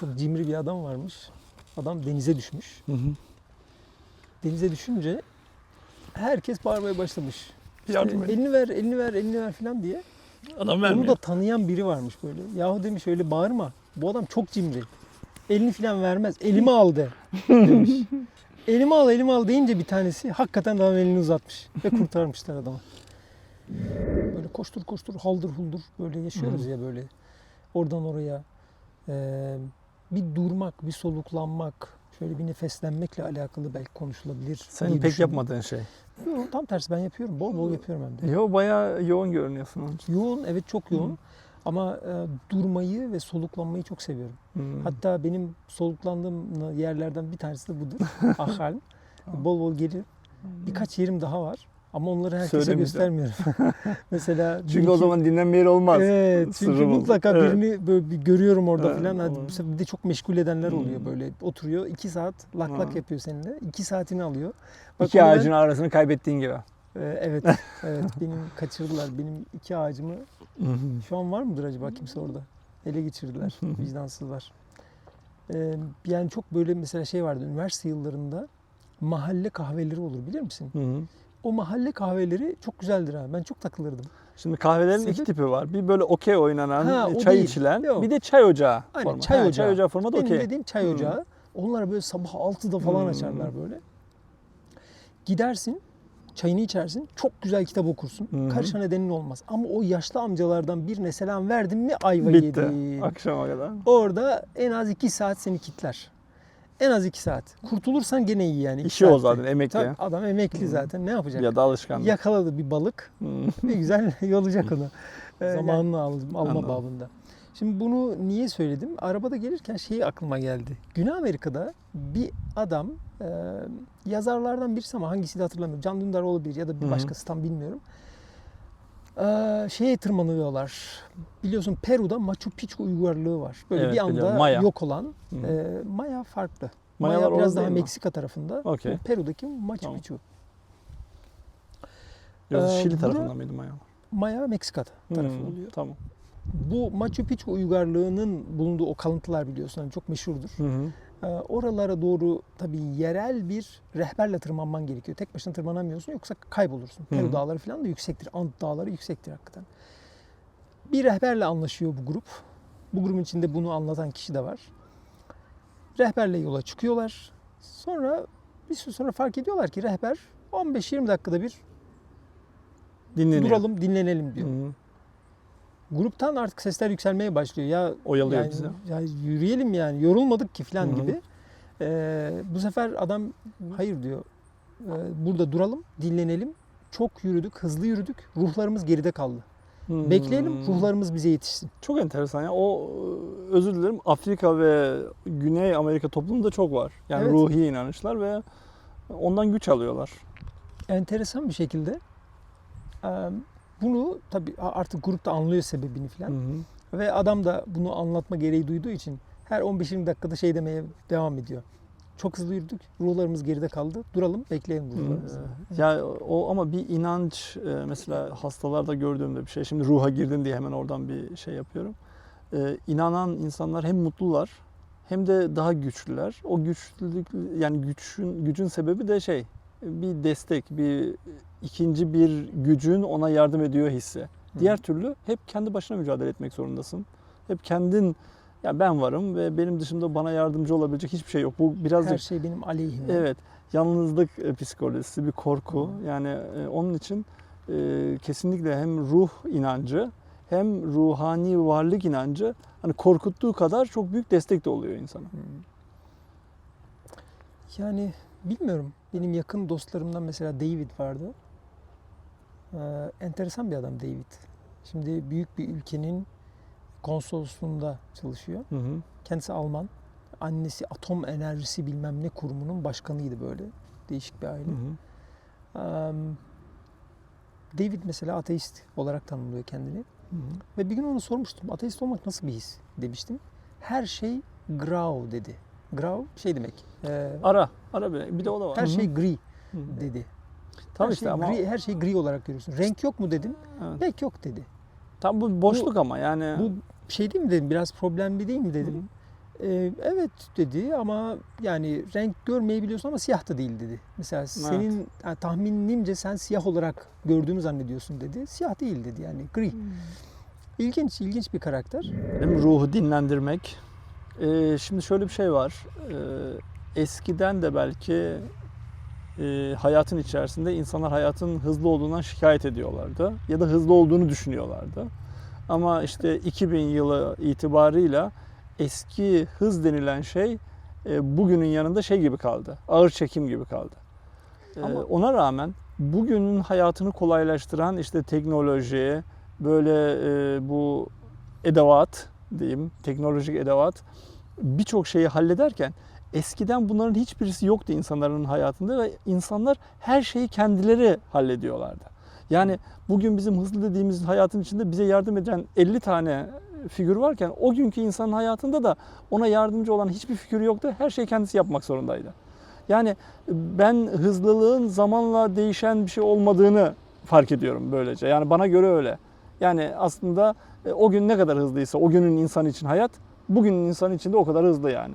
çok cimri bir adam varmış. Adam denize düşmüş. Hı hı. Denize düşünce herkes bağırmaya başlamış. İşte Yardım edin. elini ver, elini ver, elini ver falan diye. Adam Onu vermiyor. da tanıyan biri varmış böyle. Yahu demiş öyle bağırma. Bu adam çok cimri. Elini falan vermez. Elimi al de demiş. elimi al, elimi al deyince bir tanesi hakikaten adam elini uzatmış. Ve kurtarmışlar adamı. Böyle koştur koştur haldır huldur böyle yaşıyoruz ya böyle. Oradan oraya. Ee, bir durmak, bir soluklanmak, şöyle bir nefeslenmekle alakalı belki konuşulabilir. Senin pek düşündüm. yapmadığın şey. Yo, tam tersi ben yapıyorum. Bol bol yapıyorum hem de. Yo bayağı yoğun görünüyorsun onun için. Yoğun, evet çok yoğun. Hı. Ama e, durmayı ve soluklanmayı çok seviyorum. Hı. Hatta benim soluklandığım yerlerden bir tanesi de budur. Ahal. bol bol gelir. Birkaç yerim daha var. Ama onları herkese göstermiyorum. Mesela Çünkü iki- o zaman dinlenme yeri olmaz. Evet, çünkü Sırrı bulduk. mutlaka Evet. birini böyle bir görüyorum orada Evet, falan. Hadi bir de çok meşgul edenler oluyor Hmm. böyle. Oturuyor iki saat lak lak Ha. yapıyor seninle. İki saatini alıyor. İki onu ben- ağacın arasını kaybettiğin gibi. Ee, evet, evet benim kaçırdılar. Benim iki ağacımı şu an var mıdır acaba kimse orada? Ele geçirdiler. Vicdansızlar. Ee, yani çok böyle mesela şey vardı. Üniversite yıllarında mahalle kahveleri olur bilir misin? Hı hı. O mahalle kahveleri çok güzeldir ha. Ben çok takılırdım. Şimdi kahvelerin iki Sebep? tipi var. Bir böyle okey oynanan, Ha, çay değil. içilen. Yok. Bir de çay ocağı Aynen, formu. çay ocağı. Çay ocağı formatı Benim okey. dediğim çay Hmm. ocağı. Onlar böyle sabah 6'da falan Hmm. açarlar böyle. Gidersin, çayını içersin, çok güzel kitap okursun. Hı. Karışa nedenin olmaz. Ama o yaşlı amcalardan birine selam verdin mi ayva Bitti. yedin. Akşama kadar. Orada en az 2 saat seni kitler. En az 2 saat. Kurtulursan gene iyi yani. İşi o zaten emekli. Tabii adam emekli Hı. zaten ne yapacak? Ya da alışkanlık. Yakaladı bir balık Hı. ve güzel yolacak onu. Ee, Zamanını al, alma Anladım. babında. Şimdi bunu niye söyledim? Arabada gelirken şey aklıma geldi. Güney Amerika'da bir adam e, yazarlardan birisi ama hangisiydi hatırlamıyorum. Can Dündar olabilir ya da bir başkası tam bilmiyorum. E, şeye tırmanıyorlar. Biliyorsun Peru'da Machu Picchu uygarlığı var. Böyle Evet, bir anda biliyorum. Maya. yok olan. E, Maya farklı. Mayalar Maya biraz daha mi? Meksika tarafında. Okey. Bu Peru'daki Machu Tamam. Picchu. Yoksa Ee, Şili tarafından mıydı Maya? Maya Meksika tarafı Hı, oluyor. Tamam. Bu Machu Picchu uygarlığının bulunduğu o kalıntılar biliyorsun hani çok meşhurdur. Hı hı. Ee, oralara doğru tabii yerel bir rehberle tırmanman gerekiyor. Tek başına tırmanamıyorsun yoksa kaybolursun. Peru dağları falan da yüksektir. Ant dağları yüksektir hakikaten. Bir rehberle anlaşıyor bu grup. Bu grubun içinde bunu anlatan kişi de var. Rehberle yola çıkıyorlar. Sonra bir süre sonra fark ediyorlar ki rehber 15-20 dakikada bir Dinleniyor. duralım dinlenelim diyor. Hı hı. Gruptan artık sesler yükselmeye başlıyor. Ya Oyalıyor yani, bizi. ya yürüyelim yani yorulmadık ki falan Hı hı. gibi. Ee, bu sefer adam hayır diyor. Ee, burada duralım, dinlenelim. Çok yürüdük, hızlı yürüdük. Ruhlarımız geride kaldı. Hmm. Bekleyelim, ruhlarımız bize yetişsin. Çok enteresan ya. O e, özür dilerim Afrika ve Güney Amerika toplumunda çok var. Yani Evet. ruhi inanışlar ve ondan güç alıyorlar. Enteresan bir şekilde bunu tabii artık grupta anlıyor sebebini Hı falan. hı. Ve adam da bunu anlatma gereği duyduğu için her 15-20 dakikada şey demeye devam ediyor. Çok hızlı yürüdük, ruhlarımız geride kaldı. Duralım, bekleyelim ruhlarımızı. Ya o ama bir inanç e, mesela hastalarda gördüğümde bir şey. Şimdi ruha girdin diye hemen oradan bir şey yapıyorum. E, inanan insanlar hem mutlular hem de daha güçlüler. O güçlülük yani gücün gücün sebebi de şey bir destek, bir ikinci bir gücün ona yardım ediyor hissi. Diğer türlü hep kendi başına mücadele etmek zorundasın. Hep kendin ya ben varım ve benim dışında bana yardımcı olabilecek hiçbir şey yok. Bu birazcık Her şey benim aleyhime. Evet, yalnızlık e, psikolojisi, bir korku. Yani e, onun için e, kesinlikle hem ruh inancı hem ruhani varlık inancı hani korkuttuğu kadar çok büyük destek de oluyor insana. Yani bilmiyorum. Benim yakın dostlarımdan mesela David vardı. Ee, enteresan bir adam David. Şimdi büyük bir ülkenin konsolosluğunda çalışıyor. Hı hı. Kendisi Alman. Annesi atom enerjisi bilmem ne kurumunun başkanıydı böyle. Değişik bir aile. Hı hı. Ee, David mesela ateist olarak tanımlıyor kendini. Hı hı. Ve bir gün onu sormuştum. Ateist olmak nasıl bir his demiştim. Her şey grau dedi. Grau şey demek. e, Ara, ara bir, bir de o da var. her Hı hı. şey gri dedi. Tam her işte şey ama gri, her şey gri olarak görüyorsun. Renk yok mu dedim. evet. Renk yok dedi. tam bu boşluk ama yani Bu şey değil mi dedim. Biraz problemli değil mi Hı dedim. Ee, evet dedi ama yani renk görmeyi biliyorsun ama siyah da değil dedi. Mesela senin yani tahminimce sen siyah olarak gördüğünü zannediyorsun dedi. Siyah değil dedi yani gri. İlginç, ilginç bir karakter. Benim ruhu dinlendirmek. Ee, şimdi şöyle bir şey var. Ee, eskiden de belki e, hayatın içerisinde insanlar hayatın hızlı olduğundan şikayet ediyorlardı. Ya da hızlı olduğunu düşünüyorlardı. Ama işte 2000 yılı itibarıyla eski hız denilen şey e, bugünün yanında şey gibi kaldı. Ağır çekim gibi kaldı. Ee, Ama- ona rağmen bugünün hayatını kolaylaştıran işte teknoloji, böyle e, bu edevat diyeyim, teknolojik edevat birçok şeyi hallederken eskiden bunların hiçbirisi yoktu insanların hayatında ve insanlar her şeyi kendileri hallediyorlardı. Yani bugün bizim hızlı dediğimiz hayatın içinde bize yardım eden 50 tane figür varken o günkü insanın hayatında da ona yardımcı olan hiçbir figür yoktu. Her şeyi kendisi yapmak zorundaydı. Yani ben hızlılığın zamanla değişen bir şey olmadığını fark ediyorum böylece. Yani bana göre öyle. Yani aslında e, o gün ne kadar hızlıysa o günün insanı için hayat, bugünün insanı için de o kadar hızlı yani.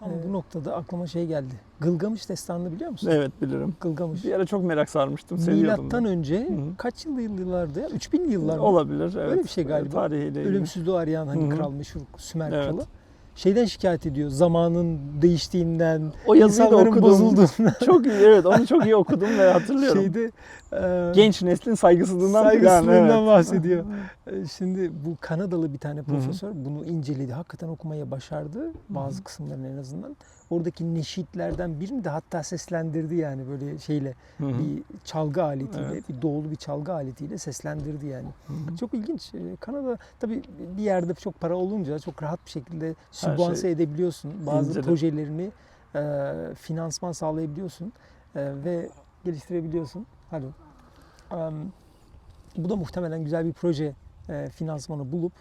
Tam Ee, bu noktada aklıma şey geldi. Gılgamış destanını biliyor musun? Evet bilirim. Gılgamış. Bir ara çok merak sarmıştım, seviyordum. Milattan önce Hı hı. kaç yıl yıllardı ya? 3000 yıllar mı? Olabilir evet. Öyle bir şey galiba. Tarihiyle. Ölümsüzlüğü arayan hani Hı hı. kral meşhur Sümer Evet. kralı. Şeyden şikayet ediyor. Zamanın değiştiğinden, O yazıyı da okudum. bozulduğundan. çok iyi evet onu çok iyi okudum ve hatırlıyorum. Şeyde e, Genç neslin saygısızlığından saygısızlığından evet. bahsediyor. E, Şimdi bu Kanadalı bir tane profesör bunu inceledi. Hakikaten okumaya başardı. Bazı kısımlarını en azından. Oradaki neşitlerden birini de hatta seslendirdi yani böyle şeyle Hı hı. bir çalgı aletiyle, Evet. bir doğulu bir çalgı aletiyle seslendirdi yani. Hı hı. Çok ilginç. Ee, Kanada tabii bir yerde çok para olunca çok rahat bir şekilde sübvanse şey edebiliyorsun. Bazı incele. projelerini e, finansman sağlayabiliyorsun e, ve geliştirebiliyorsun. Hadi. Em, bu da muhtemelen güzel bir proje e, finansmanı bulup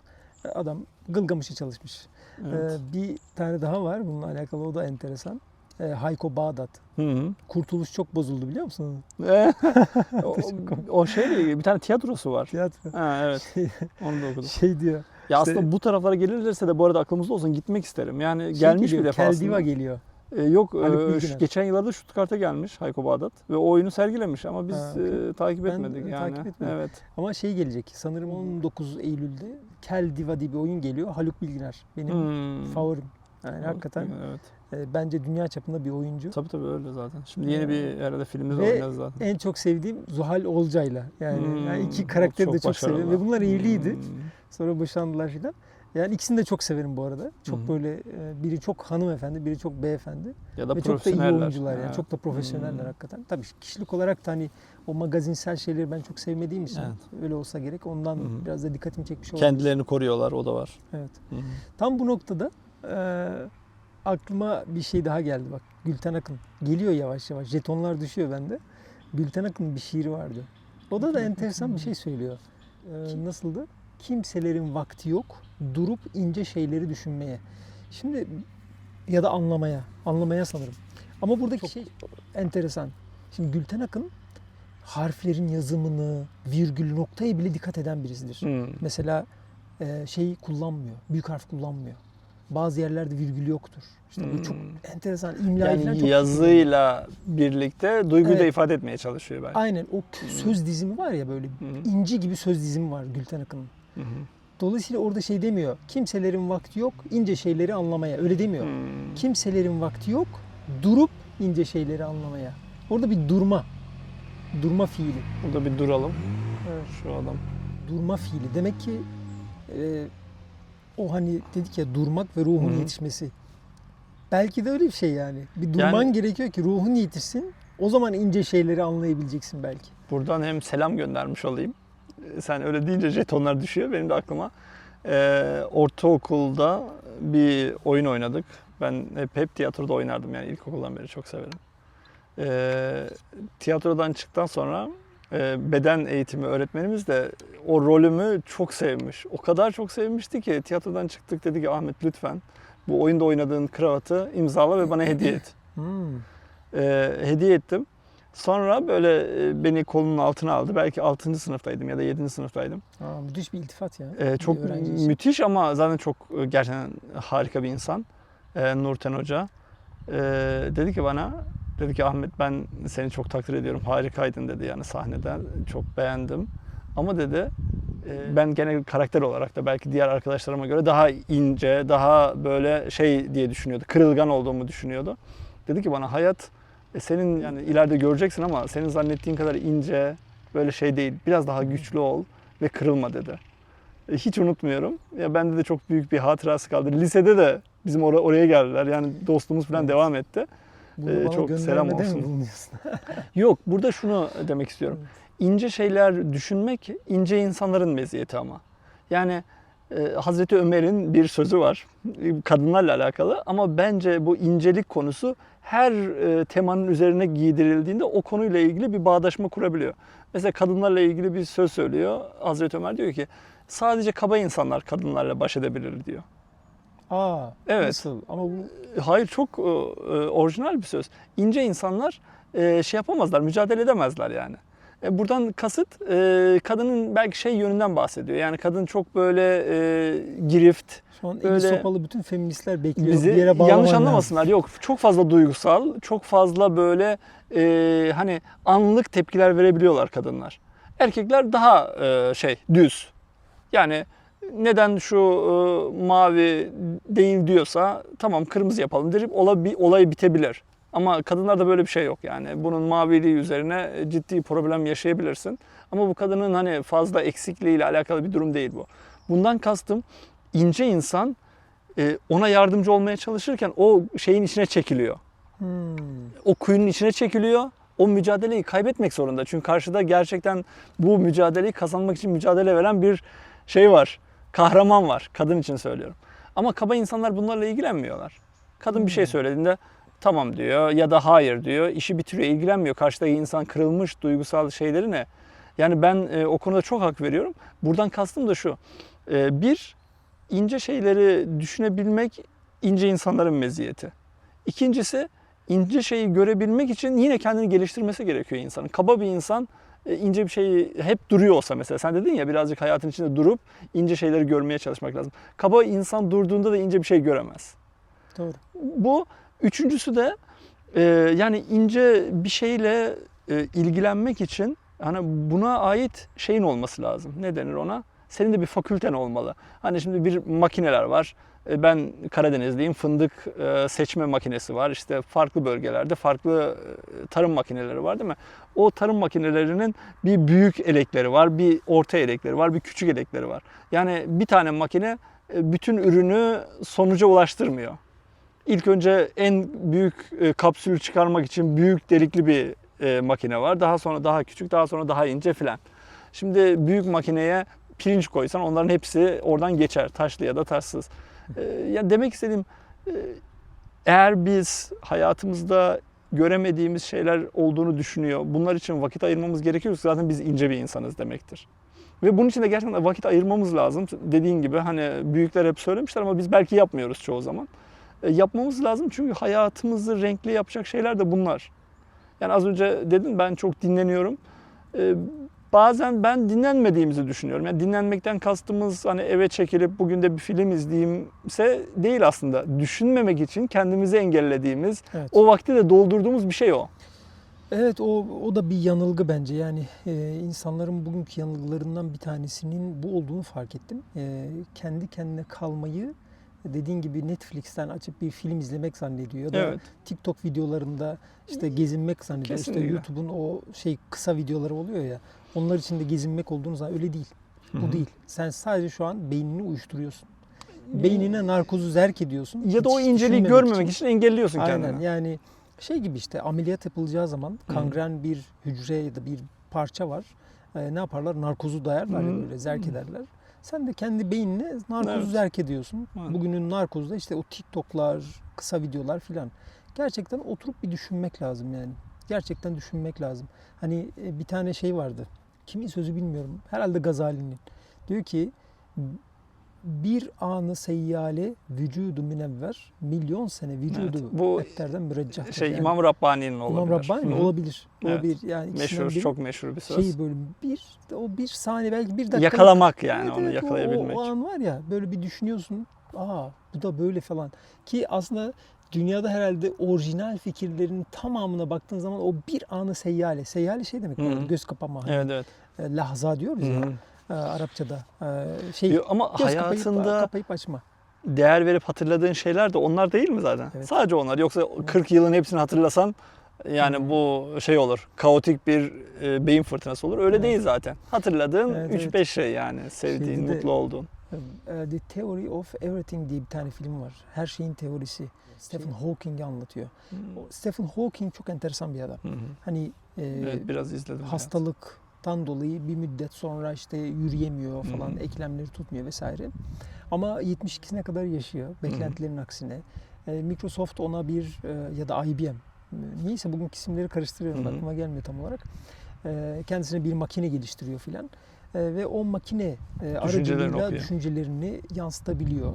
adam Gılgamış'ı çalışmış. Evet. E, bir tane daha var bununla alakalı o da enteresan. E, Hayko Bağdat. Hı hı. Kurtuluş çok bozuldu biliyor musun? o, o ilgili bir tane tiyatrosu var. Tiyatro. Ha, evet Şey, onu da okudum. şey diyor. Ya İşte- aslında bu taraflara gelirlerse de bu arada aklımızda olsun gitmek isterim. Yani Şey gelmiş geliyor, bir defa Keldiva aslında. geliyor. Ee, yok Haluk e, şu- geçen yıllarda Stuttgart'a gelmiş Hayko Bağdat ve o oyunu sergilemiş ama biz Ha, e, takip Ben, etmedik e, yani. takip etmedim. Evet. Ama şey gelecek sanırım 19 Eylül'de Kel Diva diye bir oyun geliyor. Haluk Bilginer benim Hmm. favorim. Yani hakikaten Evet. e, bence dünya çapında bir oyuncu. Tabii tabii öyle zaten. Şimdi yeni bir herhalde Ve oynadı zaten. En çok sevdiğim Zuhal Olcay'la. Yani, Hmm, yani iki karakteri de çok başarılı. seviyorum. Ve bunlar evliydi. Hmm. Sonra boşandılar filan. Yani ikisini de çok severim bu arada. Çok Hı hı. böyle e, biri çok hanımefendi, biri çok beyefendi. Ya da Ve çok da iyi oyuncular yani. Evet. Çok da profesyoneller Hmm. hakikaten. Tabii kişilik olarak da hani o magazinsel şeyleri ben çok sevmediğim için Evet. öyle olsa gerek. Ondan Hı hı. biraz da dikkatimi çekmiş olabilir. Kendilerini koruyorlar o da var. Evet. Hı hı. Tam bu noktada e, aklıma bir şey daha geldi bak. Gülten Akın geliyor yavaş yavaş. Jetonlar düşüyor bende. Gülten Akın'ın bir şiiri vardı. O da da enteresan bir şey söylüyor. E, nasıldı? Kimselerin vakti yok durup ince şeyleri düşünmeye. Şimdi ya da anlamaya. Anlamaya sanırım. Ama buradaki şey enteresan. Şimdi Gülten Akın harflerin yazımını, virgül noktaya bile dikkat eden birisidir. Hmm. Mesela e, şey kullanmıyor. Büyük harf kullanmıyor. Bazı yerlerde virgül yoktur. İşte bu çok Hmm. enteresan. Falan Yani çok yazıyla birlikte duyguyu da Evet. ifade etmeye çalışıyor belki. Aynen o söz dizimi var ya böyle hı. inci gibi söz dizimi var Gülten Akın'ın. Hı hı. Dolayısıyla orada şey demiyor. Kimselerin vakti yok ince şeyleri anlamaya. Öyle demiyor. Hmm. Kimselerin vakti yok durup ince şeyleri anlamaya. Orada bir durma. Durma fiili. Burada bir duralım. Evet. Şu adam. Durma fiili. Demek ki e, o hani dedik ya durmak ve ruhun hı. yetişmesi. Belki de öyle bir şey yani. Bir durman Yani- gerekiyor ki ruhun yetişsin. O zaman ince şeyleri anlayabileceksin belki. Buradan hem selam göndermiş olayım. Sen öyle deyince jetonlar düşüyor. Benim de aklıma ee, ortaokulda bir oyun oynadık. Ben hep, hep tiyatroda oynardım yani ilkokuldan beri çok severim. Ee, tiyatrodan çıktıktan sonra e, beden eğitimi öğretmenimiz de o rolümü çok sevmiş. O kadar çok sevmişti ki tiyatrodan çıktık dedi ki Ahmet lütfen bu oyunda oynadığın kravatı imzala ve bana hediye et. Hmm. Ee, hediye ettim. Sonra böyle e, beni kolunun altına aldı. Belki 6. sınıftaydım ya da 7. sınıftaydım. Aa, müthiş bir iltifat ya. Ee, çok müthiş ama zaten çok e, gerçekten harika bir insan. Ee, Nurten Hoca. Ee, dedi ki bana, dedi ki Ahmet ben seni çok takdir ediyorum. Harikaydın dedi yani sahnede. Çok beğendim. Ama dedi e, ben gene karakter olarak da belki diğer arkadaşlarıma göre daha ince, daha böyle şey diye düşünüyordu. Kırılgan olduğumu düşünüyordu. Dedi ki bana hayat e, senin yani ileride göreceksin ama senin zannettiğin kadar ince, böyle şey değil. Biraz daha güçlü ol ve kırılma dedi. E, Hiç unutmuyorum. Ya bende de çok büyük bir hatırası kaldı. Lisede de bizim or- oraya geldiler. Yani dostluğumuz falan Evet. devam etti. Bunu Ee, çok selam olsun. Yok burada şunu demek istiyorum. İnce şeyler düşünmek ince insanların meziyeti ama. Yani e, Hazreti Ömer'in bir sözü var e, kadınlarla alakalı ama bence bu incelik konusu her e, temanın üzerine giydirildiğinde o konuyla ilgili bir bağdaşma kurabiliyor. Mesela kadınlarla ilgili bir söz söylüyor. Hazreti Ömer diyor ki sadece kaba insanlar kadınlarla baş edebilir diyor. Aa, Evet. nasıl? Ama bu Hayır çok e, e, orijinal bir söz. İnce insanlar e, şey yapamazlar, mücadele edemezler yani. E, buradan kasıt e, kadının belki şey yönünden bahsediyor. Yani kadın çok böyle e, girift, şu an Böyle- sopalı bütün feministler bekliyor. bizi bir yere yanlış lazım. anlamasınlar. Yok çok fazla duygusal, çok fazla böyle e, hani anlık tepkiler verebiliyorlar kadınlar. Erkekler daha e, şey düz. Yani neden şu e, mavi değil diyorsa tamam kırmızı yapalım deyip olay, olay bitebilir. Ama kadınlarda böyle bir şey yok yani. Bunun maviliği üzerine ciddi problem yaşayabilirsin. Ama bu kadının hani fazla eksikliğiyle alakalı bir durum değil bu. Bundan kastım ince insan e, ona yardımcı olmaya çalışırken o şeyin içine çekiliyor. Hmm. O kuyunun içine çekiliyor. O mücadeleyi kaybetmek zorunda. Çünkü karşıda gerçekten bu mücadeleyi kazanmak için mücadele veren bir şey var. Kahraman var. Kadın için söylüyorum. Ama kaba insanlar bunlarla ilgilenmiyorlar. Kadın bir şey Hmm. söylediğinde tamam diyor ya da hayır diyor. İşi bitiriyor, ilgilenmiyor. Karşıdaki insan kırılmış duygusal şeyleri ne? Yani ben e, o konuda çok hak veriyorum. Buradan kastım da şu. E, bir, ince şeyleri düşünebilmek ince insanların meziyeti. İkincisi ince şeyi görebilmek için yine kendini geliştirmesi gerekiyor insanın. Kaba bir insan e, ince bir şeyi hep duruyor olsa mesela sen dedin ya birazcık hayatın içinde durup ince şeyleri görmeye çalışmak lazım. Kaba insan durduğunda da ince bir şey göremez. Doğru. Bu üçüncüsü de e, yani ince bir şeyle e, ilgilenmek için hani buna ait şeyin olması lazım. Ne denir ona? Senin de bir fakülten olmalı. Hani şimdi bir makineler var. E, Ben Karadenizliyim. Fındık e, seçme makinesi var. İşte farklı bölgelerde farklı e, tarım makineleri var değil mi? O tarım makinelerinin bir büyük elekleri var, bir orta elekleri var, bir küçük elekleri var. Yani bir tane makine bütün ürünü sonuca ulaştırmıyor. İlk önce en büyük kapsülü çıkarmak için büyük delikli bir makine var. Daha sonra daha küçük, daha sonra daha ince filan. Şimdi büyük makineye pirinç koysan onların hepsi oradan geçer. Taşlı ya da taşsız. E, ya demek istediğim e, eğer biz hayatımızda göremediğimiz şeyler olduğunu düşünüyor, bunlar için vakit ayırmamız gerekiyorsa zaten biz ince bir insanız demektir. Ve bunun için de gerçekten vakit ayırmamız lazım. Dediğin gibi hani büyükler hep söylemişler ama biz belki yapmıyoruz çoğu zaman. E, yapmamız lazım çünkü hayatımızı renkli yapacak şeyler de bunlar. Yani az önce dedin ben çok dinleniyorum. E, bazen ben dinlenmediğimizi düşünüyorum. Yani dinlenmekten kastımız hani eve çekilip bugün de bir film izleyeyimse değil aslında. Düşünmemek için kendimizi engellediğimiz, Evet. o vakti de doldurduğumuz bir şey o. Evet o, o da bir yanılgı bence yani e, insanların bugünkü yanılgılarından bir tanesinin bu olduğunu fark ettim. E, kendi kendine kalmayı dediğin gibi Netflix'ten açıp bir film izlemek zannediyor ya da Evet. TikTok videolarında işte gezinmek zannediyor. İşte Kesinlikle. YouTube'un o şey kısa videoları oluyor ya onlar içinde gezinmek olduğunu zannediyor. Öyle değil. Bu değil. Sen sadece şu an beynini uyuşturuyorsun. Beynine narkozu zerk ediyorsun. Ya da o inceliği görmemek için engelliyorsun Aynen kendini. yani şey gibi işte ameliyat yapılacağı zaman kangren bir hücre ya da bir parça var. Ee, ne yaparlar? Narkozu dayarlar ya böyle zerk ederler. Sen de kendi beynine narkozu Evet. zerk ediyorsun. Aynen. Bugünün narkozu da işte o TikTok'lar, kısa videolar filan. Gerçekten oturup bir düşünmek lazım yani. Gerçekten düşünmek lazım. Hani e, bir tane şey vardı. Kimin sözü bilmiyorum. Herhalde Gazali'nin. Diyor ki bir anı seyyale vücudu münevver milyon sene vücudu Evet, bu etterden müreccah. Şey Yani İmam Rabbani'nin olabilir. İmam Rabbani? Hı hı. Olabilir. Evet. Olabilir. Yani Meşhur, biri çok meşhur bir söz. şey böyle bir o bir saniye belki bir dakika. Yakalamak yani Evet, onu evet, yakalayabilmek. O, o an var ya böyle bir düşünüyorsun. Aa bu da böyle falan. Ki aslında dünyada herhalde orijinal fikirlerin tamamına baktığın zaman o bir anı seyyale. Seyyale şey demek bu Hı hı. arada, göz kapama. Hani, Evet evet. e, lahza diyoruz Hı ya. E, Arapçada. E, şey Yo, Ama göz kapayıp, hayatında kapayıp açma. değer verip hatırladığın şeyler de onlar değil mi zaten? Evet. Sadece onlar. Yoksa 40 yılın hepsini hatırlasan yani Hı. bu şey olur. Kaotik bir e, beyin fırtınası olur. Öyle Evet. değil zaten. Hatırladığın Evet, 3-5 evet. şey yani. Sevdiğin, de- mutlu olduğun. E, The Theory of Everything diye bir tane film var. Her şeyin teorisi. Stephen Hawking'i anlatıyor. O Stephen Hawking çok enteresan bir adam. Hı. Hani e, Evet biraz izledim. biraz. Hastalıktan dolayı bir müddet sonra işte yürüyemiyor falan, Hı. eklemleri tutmuyor vesaire. Ama 72'sine kadar yaşıyor beklentilerin aksine. E, Microsoft ona bir e, ya da IBM e, niyeyse bugün isimleri karıştırıyorum Hı hı. aklıma gelmiyor tam olarak. E, kendisine bir makine geliştiriyor filan. E, ve o makine e, Düşüncelerini aracılığıyla düşüncelerini yansıtabiliyor,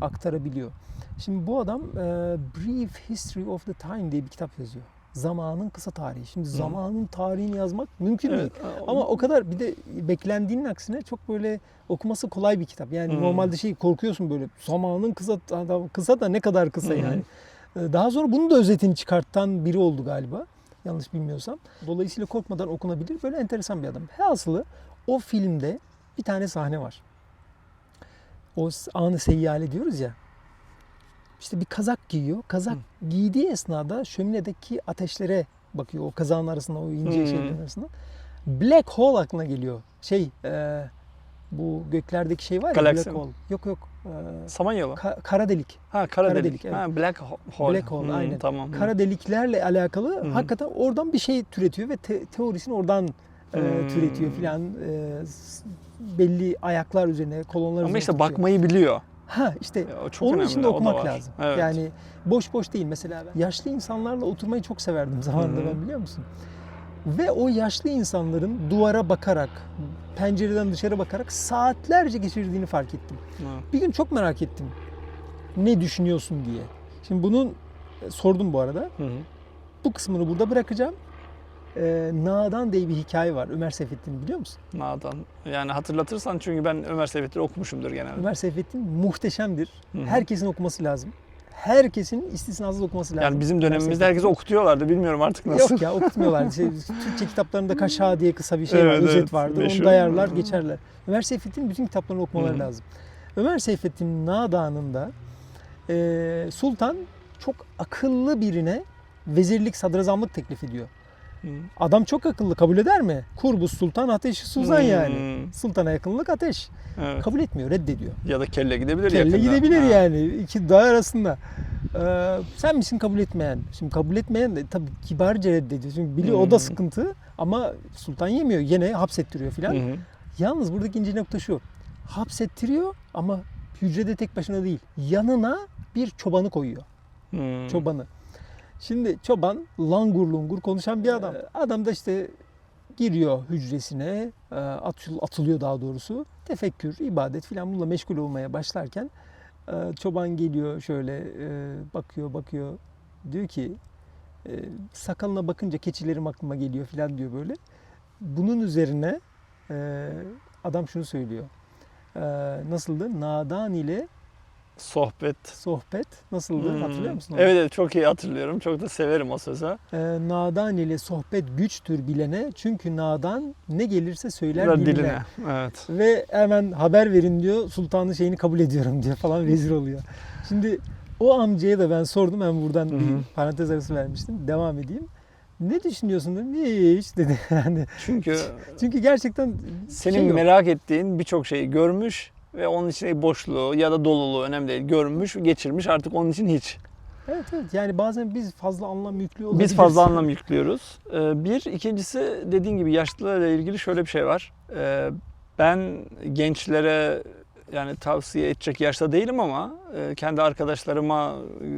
aktarabiliyor. Şimdi bu adam e, Brief History of the Time diye bir kitap yazıyor. Zamanın kısa tarihi. Şimdi zamanın tarihini yazmak mümkün değil. Evet, Ama o kadar bir de beklendiğinin aksine çok böyle okuması kolay bir kitap. Yani Hmm. normalde şey korkuyorsun böyle zamanın kısa kısa da ne kadar kısa hı. yani. Ee, Daha sonra bunun da özetini çıkartan biri oldu galiba. Yanlış bilmiyorsam. Dolayısıyla korkmadan okunabilir. Böyle enteresan bir adam. Hasılı o filmde bir tane sahne var. O anı seyyale diyoruz ya. İşte bir kazak giyiyor. Kazak giydiği esnada şöminedeki ateşlere bakıyor. O kazağın arasında, o ince Hmm. şeylerin arasında. Black hole aklına geliyor. Şey, e, bu göklerdeki şey var ya Galaksi black mi? hole. Yok yok. E, Samanyolu. ka- kara delik. Ha kara, kara delik. delik, evet. Ha black hole. Black hole, Hı, aynen. Tamam. Hı. Kara deliklerle alakalı Hı. hakikaten oradan bir şey türetiyor ve te- teorisini oradan e, Hmm. türetiyor filan. E, belli ayaklar üzerine, kolonlar Ama üzerine işte tutuyor. bakmayı biliyor. Ha işte Ya, çok onun için de okumak lazım. Evet. Yani boş boş değil. Mesela ben yaşlı insanlarla oturmayı çok severdim zamanında ben biliyor musun? Ve o yaşlı insanların duvara bakarak, pencereden dışarı bakarak saatlerce geçirdiğini fark ettim. Hı. Bir gün çok merak ettim. Ne düşünüyorsun diye. Şimdi bunun e, sordum bu arada. Hı hı. Bu kısmını burada bırakacağım. Ee, Nadan diye bir hikaye var. Ömer Seyfettin biliyor musun? Nadan. Yani hatırlatırsan çünkü ben Ömer Seyfettin'i okumuşumdur genelde. Ömer Seyfettin muhteşemdir. Hı hı. Herkesin okuması lazım. Herkesin istisnasız okuması lazım. Yani bizim dönemimizde herkes okutuyorlardı. Bilmiyorum artık nasıl. Yok ya okutmuyorlar. Şey, Türkçe kitaplarında kaşa diye kısa bir şey var, Evet, özet evet, meşhur. Onu dayarlar, geçerler. Ömer Seyfettin bütün kitaplarını okumaları Hı. lazım. Ömer Seyfettin Nadan'ında e, Sultan çok akıllı birine vezirlik, sadrazamlık teklif ediyor. Hı. Adam çok akıllı kabul eder mi? Kurbus Sultan ateşi Suzan yani. Hmm. Sultana yakınlık ateş. Evet. Kabul etmiyor, reddediyor. Ya da kelle gidebilir Kelle yakında. gidebilir Ha. yani iki dağ arasında. Ee, sen misin kabul etmeyen? Şimdi kabul etmeyen de tabii kibarca reddediyor. Çünkü biliyor o da Hmm. sıkıntı ama sultan yemiyor. Yine hapsettiriyor filan. Hı. Yalnız buradaki ince nokta şu. Hapsettiriyor ama hücrede tek başına değil. Yanına bir çobanı koyuyor. Hı. Çobanı. Şimdi çoban langur lungur konuşan bir adam. Ee, Adam da işte giriyor hücresine, e, atıl- atılıyor daha doğrusu. Tefekkür, ibadet filan bununla meşgul olmaya başlarken e, çoban geliyor şöyle e, bakıyor bakıyor. Diyor ki sakalına bakınca keçilerim aklıma geliyor filan diyor böyle. Bunun üzerine adam şunu söylüyor. Nasıldı? Nadan ile Sohbet. sohbet nasıldı? Hmm. Hatırlıyor musun? onu? Evet evet çok iyi hatırlıyorum. Çok da severim o sözü. E, nadan ile sohbet güçtür bilene. Çünkü nadan ne gelirse söyler diline. diline. Evet. Ve hemen haber verin diyor. Sultanın şeyini kabul ediyorum diyor falan vezir oluyor. Şimdi o amcaya da ben sordum. Ben buradan Hı hı. bir parantez arası vermiştim. Devam edeyim. Ne düşünüyorsun dedim. Hiç dedi. Yani Çünkü çünkü gerçekten senin şey yok. merak ettiğin birçok şeyi görmüş ve onun içine boşluğu ya da doluluğu önemli değil. Görmüş, geçirmiş artık onun için hiç. Evet evet. Yani bazen biz fazla anlam yüklü olabiliriz. Biz fazla anlam yüklüyoruz. Ee, Bir, ikincisi dediğin gibi yaşlılarla ilgili şöyle bir şey var. Ee, Ben gençlere yani tavsiye edecek yaşta değilim ama e, kendi arkadaşlarıma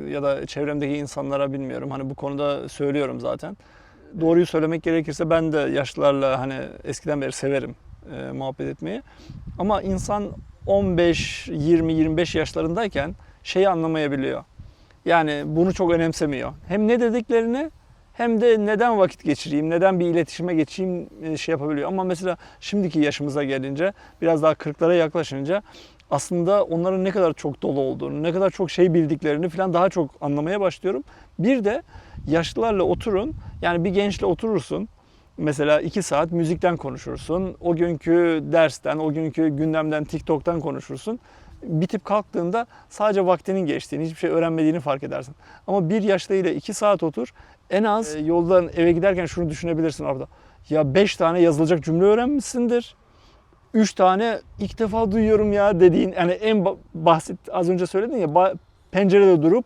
ya da çevremdeki insanlara bilmiyorum. Hani bu konuda söylüyorum zaten. Doğruyu söylemek gerekirse ben de yaşlılarla hani eskiden beri severim e, muhabbet etmeyi. Ama insan 15, 20, 25 yaşlarındayken şeyi anlamayabiliyor. Yani bunu çok önemsemiyor. Hem ne dediklerini hem de neden vakit geçireyim, neden bir iletişime geçeyim e, şey yapabiliyor. Ama mesela şimdiki yaşımıza gelince, biraz daha 40'lara yaklaşınca aslında onların ne kadar çok dolu olduğunu, ne kadar çok şey bildiklerini falan daha çok anlamaya başlıyorum. Bir de yaşlılarla oturun, yani bir gençle oturursun. Mesela iki saat müzikten konuşursun. O günkü dersten, o günkü gündemden, TikTok'tan konuşursun. Bitip kalktığında sadece vaktinin geçtiğini, hiçbir şey öğrenmediğini fark edersin. Ama bir yaşlıyla iki saat otur. En az e, yoldan eve giderken şunu düşünebilirsin orada. Ya beş tane yazılacak cümle öğrenmişsindir. Üç tane ilk defa duyuyorum ya dediğin yani en ba- basit az önce söyledin ya pencerede durup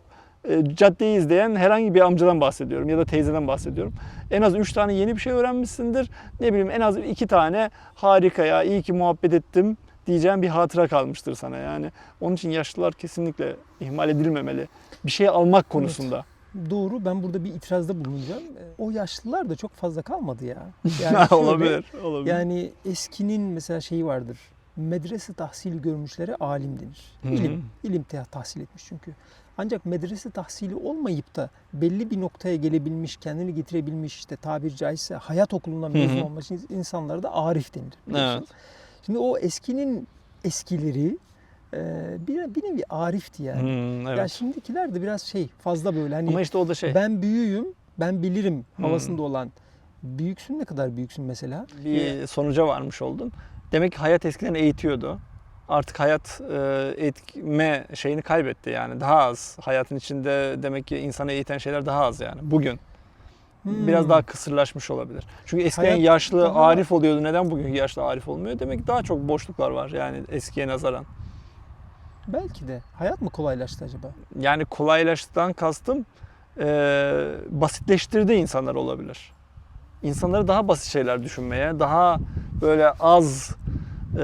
caddeyi izleyen herhangi bir amcadan bahsediyorum ya da teyzeden bahsediyorum. En az üç tane yeni bir şey öğrenmişsindir. Ne bileyim en az iki tane harika ya iyi ki muhabbet ettim diyeceğim bir hatıra kalmıştır sana yani. Onun için yaşlılar kesinlikle ihmal edilmemeli. Bir şey almak konusunda. Doğru. Ben burada bir itirazda bulunacağım. E, O yaşlılar da çok fazla kalmadı ya. Yani şöyle, olabilir, olabilir. Yani eskinin mesela şeyi vardır. Medrese tahsil görmüşlere alim denir. Hı hı. İlim, tahsil etmiş çünkü. Ancak medrese tahsili olmayıp da belli bir noktaya gelebilmiş, kendini getirebilmiş işte tabiri caizse hayat okulundan mezun olmuş insanlara da arif denir. biliyorsun. Evet. Şimdi o eskinin eskileri e, bir, bir nevi arifti yani. Hmm, evet. Ya şimdikiler de biraz şey fazla böyle hani Ama işte o da şey. ben büyüğüm, ben bilirim Hmm. havasında olan. Büyüksün ne kadar büyüksün mesela? bir sonuca varmış oldun. Demek ki hayat eskiden eğitiyordu. Artık hayat e, eğitme şeyini kaybetti yani daha az. Hayatın içinde demek ki insanı eğiten şeyler daha az yani bugün. Hmm. Biraz daha kısırlaşmış olabilir. Çünkü eskiden Hayat yaşlı daha- arif oluyordu. Neden bugünkü yaşlı arif olmuyor? Demek ki daha çok boşluklar var yani eskiye nazaran. Belki de. Hayat mı kolaylaştı acaba? Yani kolaylaştıktan kastım e, basitleştirdi insanlar olabilir. İnsanları daha basit şeyler düşünmeye, daha böyle az e,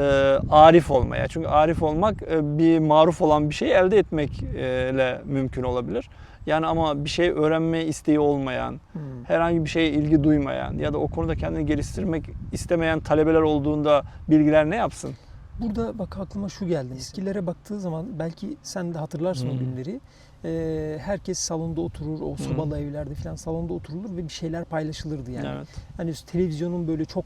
arif olmaya. Çünkü arif olmak e, bir maruf olan bir şey elde etmekle mümkün olabilir. Yani ama bir şey öğrenme isteği olmayan, Hmm. herhangi bir şeye ilgi duymayan ya da o konuda kendini geliştirmek istemeyen talebeler olduğunda bilgiler ne yapsın? Burada bak aklıma şu geldi. Eskilere baktığı zaman belki sen de hatırlarsın o Hı. günleri. Ee, herkes salonda oturur, o sobalı evlerde falan salonda oturulur ve bir şeyler paylaşılırdı yani. Evet. Hani televizyonun böyle çok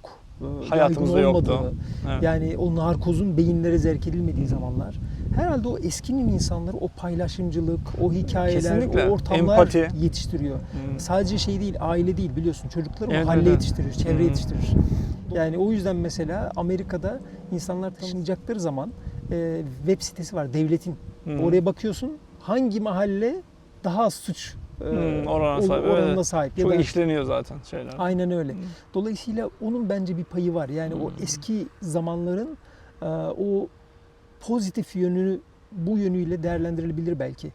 Hayatımızda yaygın yoktu. evet. yani o narkozun beyinlere zerk edilmediği zamanlar herhalde o eskinin insanları o paylaşımcılık, o hikayeler, Kesinlikle. o ortamlar Empati. yetiştiriyor. Hmm. Sadece şey değil, aile değil biliyorsun. Çocukları Evet, mahalle evet. yetiştirir, çevre Hı. yetiştirir. Yani o yüzden mesela Amerika'da insanlar tanınacakları zaman e, web sitesi var devletin. Hmm. Oraya bakıyorsun hangi mahalle daha az suç Hmm, oranına ol- sahip, oranına evet. sahip. Çok da- işleniyor zaten şeyler. Aynen öyle. Hmm. Dolayısıyla onun bence bir payı var. Yani o Hmm. eski zamanların e, o pozitif yönünü bu yönüyle değerlendirilebilir belki.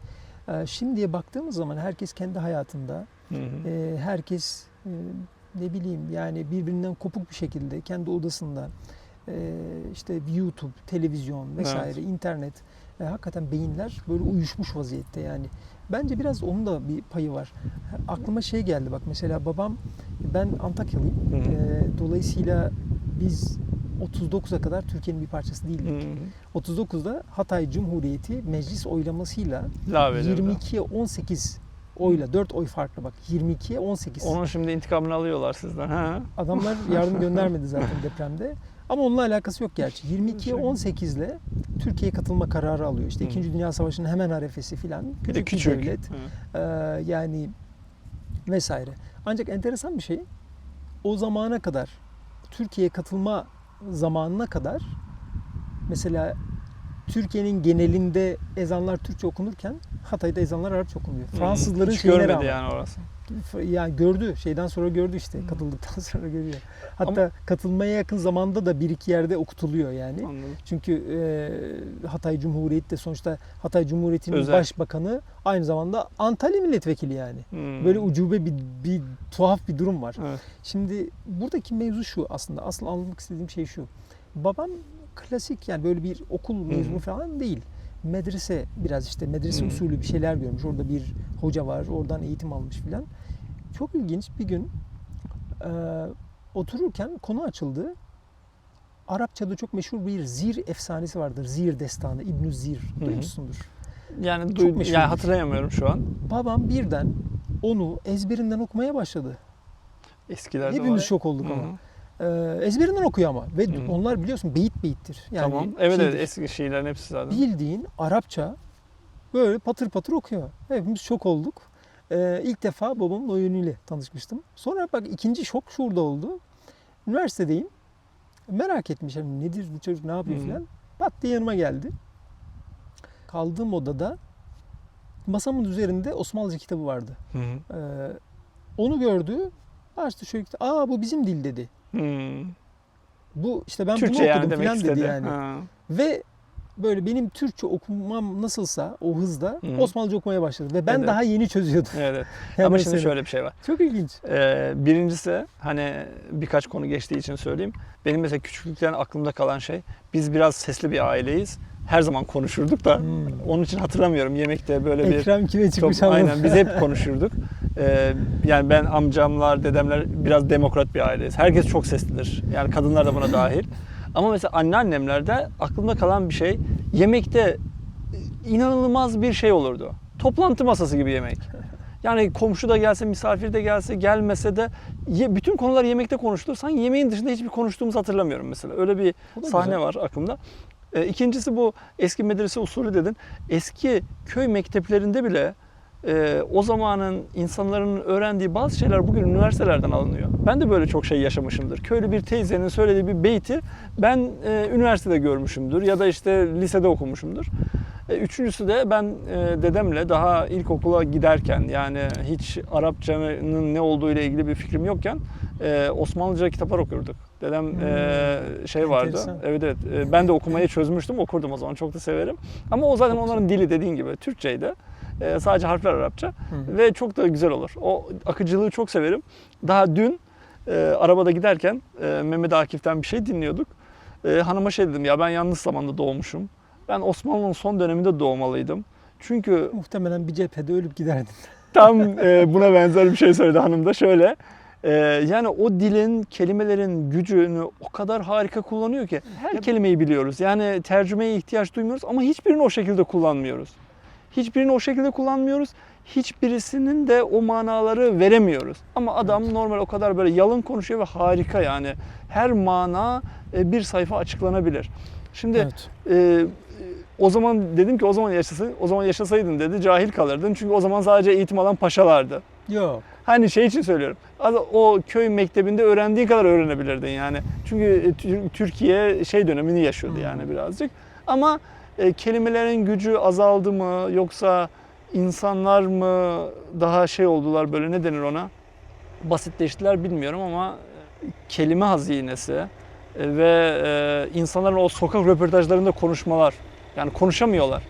E, Şimdiye baktığımız zaman herkes kendi hayatında, Hı hı. e, herkes ne bileyim yani birbirinden kopuk bir şekilde kendi odasında işte YouTube, televizyon vesaire, internet e, hakikaten beyinler böyle uyuşmuş vaziyette yani. Bence biraz onun da bir payı var. Aklıma şey geldi bak mesela babam ben Antakyalıyım. Hı hı. E, dolayısıyla biz 39'a kadar Türkiye'nin bir parçası değildik. Hı hı. 39'da Hatay Cumhuriyeti meclis oylamasıyla Lağvedildi. 22'ye 18 oyla 4 oy farklı bak 22'ye 18. Onun şimdi intikamını alıyorlar sizden. Ha? Adamlar yardım göndermedi zaten depremde. Ama onunla alakası yok gerçi. 22'ye 18 ile Türkiye katılma kararı alıyor. İşte Hı. 2. Dünya Savaşı'nın hemen arefesi filan. Bir Küçük de bir küçük. devlet. Hı. Ee, yani vesaire. Ancak enteresan bir şey. O zamana kadar Türkiye'ye katılma zamanına kadar mesela Türkiye'nin genelinde ezanlar Türkçe okunurken Hatay'da ezanlar Arapça okunuyor. Hı. Fransızların Hiç görmedi rağmen. yani orası. Yani gördü. Şeyden sonra gördü işte. Hı. Katıldıktan sonra görüyor. Hatta katılmaya yakın zamanda da bir iki yerde okutuluyor yani. Anladım. Çünkü e, Hatay Cumhuriyeti de sonuçta Hatay Cumhuriyeti'nin Özel. başbakanı aynı zamanda Antalya milletvekili yani. Hmm. Böyle ucube bir, bir tuhaf bir durum var. Evet. Şimdi buradaki mevzu şu aslında. Asıl anlatmak istediğim şey şu. Babam klasik yani böyle bir okul mezunu falan değil. Medrese biraz işte medrese usulü bir şeyler görmüş. Orada bir hoca var. Oradan eğitim almış filan. Çok ilginç bir gün e, otururken konu açıldı. Arapçada çok meşhur bir Zir efsanesi vardır. Zir destanı, İbn Zir. Duymuşsundur. Yani, duy, yani hatırlayamıyorum şu an. Babam birden onu ezberinden okumaya başladı. Eskilerde Hepimiz var. şok olduk Hı ama. Ee, ezberinden okuyor ama. Ve Hı. onlar biliyorsun beyit beyittir. Yani tamam. Evet şeydir, evet eski şiirlerin hepsi zaten. bildiğin Arapça böyle patır patır okuyor. Hepimiz şok olduk. Ee, ilk defa babamın o yönüyle tanışmıştım. Sonra bak ikinci şok şurada oldu. Üniversitedeyim. Merak etmiş hani nedir bu çocuk ne yapıyor Hı. filan. Pat diye yanıma geldi. Kaldığım odada masamın üzerinde Osmanlıca kitabı vardı. Hı. Ee, onu gördü. Açtı şöyle aa bu bizim dil dedi. Hmm. Bu işte ben Türkçe bunu yani okudum istedi. dedi yani. Ha. Ve böyle benim Türkçe okumam nasılsa o hızda Hı. Osmanlıca okumaya başladı. Ve ben Evet. daha yeni çözüyordum. Evet. Yani Ama şimdi şöyle bir şey var. Çok ilginç. Ee, birincisi hani birkaç konu geçtiği için söyleyeyim. Benim mesela küçüklükten aklımda kalan şey biz biraz sesli bir aileyiz. Her zaman konuşurduk da Hmm. onun için hatırlamıyorum yemekte böyle bir Ekrem kime çıkmış Çok, anladım. aynen biz hep konuşurduk. Ee, yani ben amcamlar, dedemler biraz demokrat bir aileyiz. Herkes çok seslidir. Yani kadınlar da buna dahil. Ama mesela anneannemlerde aklımda kalan bir şey yemekte inanılmaz bir şey olurdu. Toplantı masası gibi yemek. Yani komşu da gelse, misafir de gelse, gelmese de ye- bütün konular yemekte konuşulur. Sanki yemeğin dışında hiçbir konuştuğumuzu hatırlamıyorum mesela. Öyle bir sahne güzel. var aklımda. E, ikincisi bu eski medrese usulü dedin. Eski köy mekteplerinde bile e, o zamanın insanların öğrendiği bazı şeyler bugün üniversitelerden alınıyor. Ben de böyle çok şey yaşamışımdır. Köylü bir teyzenin söylediği bir beyti ben e, üniversitede görmüşümdür ya da işte lisede okumuşumdur. E, üçüncüsü de ben e, dedemle daha ilkokula giderken yani hiç Arapçanın ne olduğu ile ilgili bir fikrim yokken e, Osmanlıca kitaplar okurduk. Dedem e, şey vardı. Enteresan. Evet evet. E, ben de okumayı çözmüştüm. Okurdum o zaman. Çok da severim. Ama o zaten onların dili dediğin gibi Türkçeydi. E, sadece harfler Arapça. Hı. Ve çok da güzel olur. O akıcılığı çok severim. Daha dün e, arabada giderken e, Mehmet Akif'ten bir şey dinliyorduk. E, hanıma şey dedim ya ben yanlış zamanda doğmuşum. Ben Osmanlı'nın son döneminde doğmalıydım. Çünkü Muhtemelen bir cephede ölüp giderdin. Tam e, buna benzer bir şey söyledi hanım da şöyle. e, yani o dilin, kelimelerin gücünü o kadar harika kullanıyor ki her kelimeyi biliyoruz. Yani tercümeye ihtiyaç duymuyoruz ama hiçbirini o şekilde kullanmıyoruz. Hiçbirini o şekilde kullanmıyoruz. Hiçbirisinin de o manaları veremiyoruz. Ama adam normal o kadar böyle yalın konuşuyor ve harika yani. Her mana e, bir sayfa açıklanabilir. Şimdi Evet. ee, o zaman dedim ki o zaman yaşasın, o zaman yaşasaydın dedi cahil kalırdın. Çünkü o zaman sadece eğitim alan paşalardı. Yok. Hani şey için söylüyorum. O köy mektebinde öğrendiğin kadar öğrenebilirdin yani. Çünkü e, Tür- Türkiye şey dönemini yaşıyordu yani birazcık. Ama e, kelimelerin gücü azaldı mı yoksa insanlar mı daha şey oldular böyle ne denir ona? Basitleştiler bilmiyorum ama e, kelime hazinesi e, ve e, insanların o sokak röportajlarında konuşmalar. Yani konuşamıyorlar.